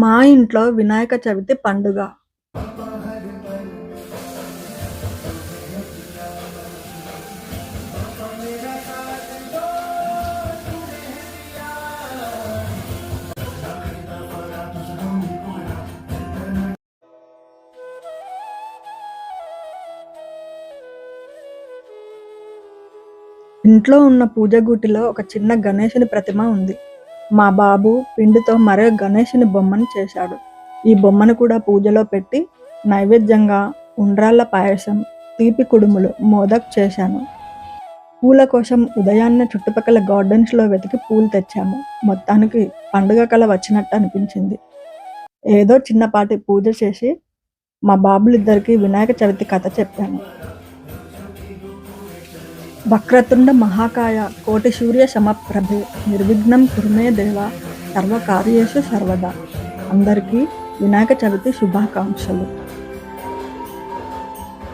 మా ఇంట్లో వినాయక చవితి పండుగ. ఇంట్లో ఉన్న పూజ గుటిలో ఒక చిన్న గణేశుని ప్రతిమ ఉంది. మా బాబు పిండితో మరో గణేశుని బొమ్మను చేశాడు. ఈ బొమ్మను కూడా పూజలో పెట్టి నైవేద్యంగా ఉండ్రాళ్ళ పాయసం తీపి కుడుములు మోదక్ చేశాను. పూల కోసం ఉదయాన్నే చుట్టుపక్కల గార్డెన్స్లో వెతికి పూలు తెచ్చాము. మొత్తానికి పండుగ కళ వచ్చినట్టు అనిపించింది. ఏదో చిన్నపాటి పూజ చేసి మా బాబులిద్దరికీ వినాయక చవితి కథ చెప్పాను. వక్రతుండ మహాకాయ కోటి సూర్య సమప్రభే నిర్విఘ్నం కురుమే దేవ సర్వకార్యేషు సర్వదా. అందరికీ వినాయక చవితి శుభాకాంక్షలు.